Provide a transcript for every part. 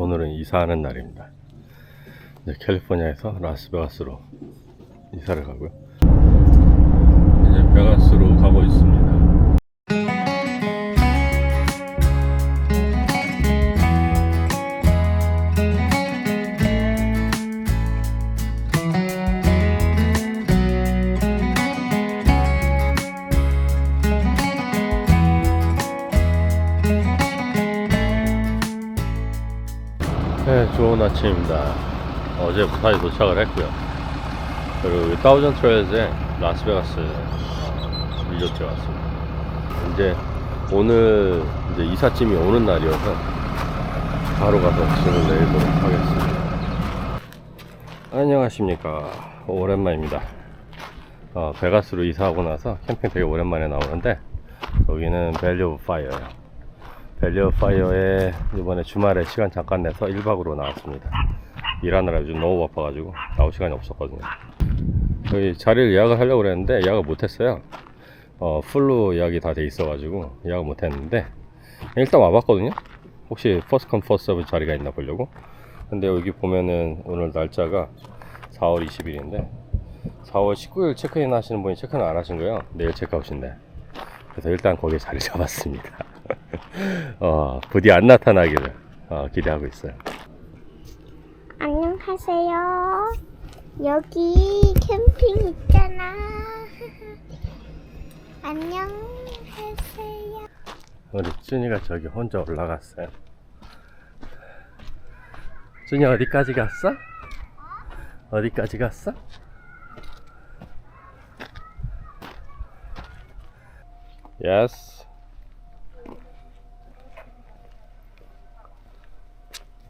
오늘은 이사하는 날입니다. 이제 캘리포니아에서 라스베가스로 이사를 가고요. 이제 베가스로 네, 좋은 아침입니다. 어제 무사히 도착을 했고요. 그리고 다우전 트레일즈에 라스베가스 어, 리조트에 왔습니다. 이제 오늘 이제 이삿짐이 오는 날이어서 바로 가서 짐을 내도록 하겠습니다. 안녕하십니까. 오랜만입니다. 어, 베가스로 이사하고 나서 캠핑 되게 오랜만에 나오는데 여기는 밸리 오브 파이어예요. 밸리 오브 파이어에 이번에 주말에 시간 잠깐 내서 1박으로 나왔습니다. 일하느라 요즘 너무 바빠가지고 나올 시간이 없었거든요. 여기 자리를 예약을 하려고 그랬는데 예약을 못했어요. 어, 풀로 예약이 다 돼 있어가지고 예약을 못했는데 일단 와봤거든요. 혹시 퍼스트 컴 퍼스트 서브 자리가 있나 보려고. 근데 여기 보면은 오늘 날짜가 4월 20일인데 4월 19일 체크인 하시는 분이 체크인 안 하신 거예요. 내일 체크아웃인데. 그래서 일단 거기에 자리 잡았습니다. 어, 부디 안 나타나기를 어, 기대하고 있어요. 안녕하세요. 여기 캠핑 있잖아. 안녕하세요. 우리 준이가 저기 혼자 올라갔어요. 준이 어디까지 갔어? 어디까지 갔어? Yes.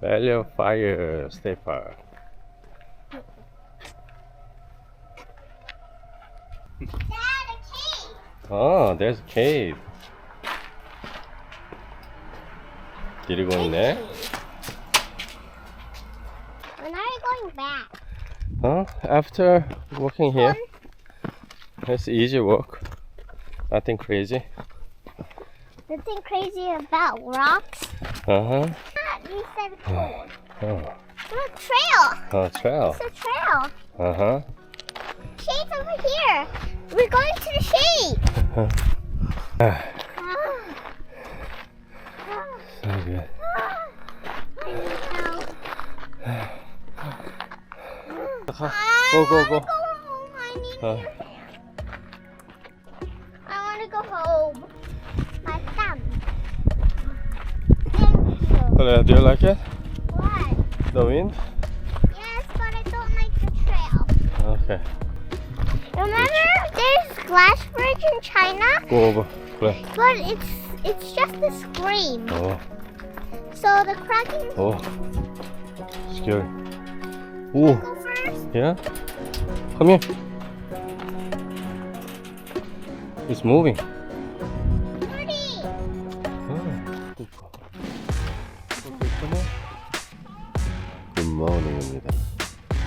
Value of fire. Dad. Oh, there's a cave. Did you go in there? When are you going back? Huh? After walking here, it's easy walk. Nothing crazy. Nothing crazy about rocks. Uh huh. Ah, You said cool. Oh, Look, trail. oh, trail. It's a trail. Uh huh. Shade's over here. We're going to the shade. Ah. So good. I need help. Go, go, go. home. I need Uh. I want to go home. Hello, uh, do you like it? What? The wind? Yes, but I don't like the trail. Okay. Remember, there's glass bridge in China, Go over. 그래. but it's it's just a scream. Oh, So the cracking. oh. Scary. First. yeah? Come here. It's moving.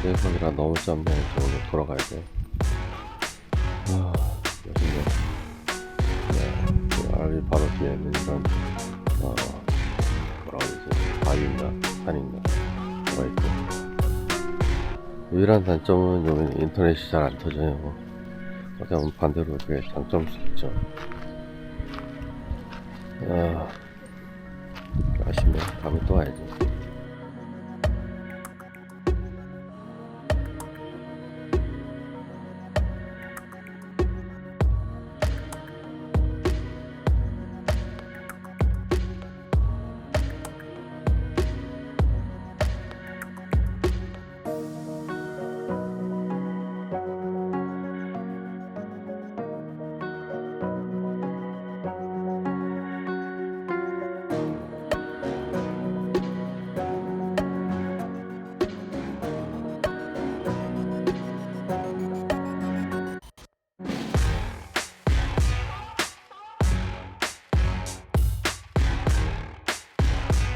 세상이라 너무 짬면 오늘 돌아가야 돼. 아, 여기는 네, 그 알리 바로 뒤에 있는 이런 어, 뭐라고 그러지? 바위인가 산인가 뭐가 있고 유일한 단점은 여기는 인터넷이 잘 안 터져요. 어쩌면 반대로 그게 장점일 수 있죠. 아, 아쉽네. 다음에 또 와야지.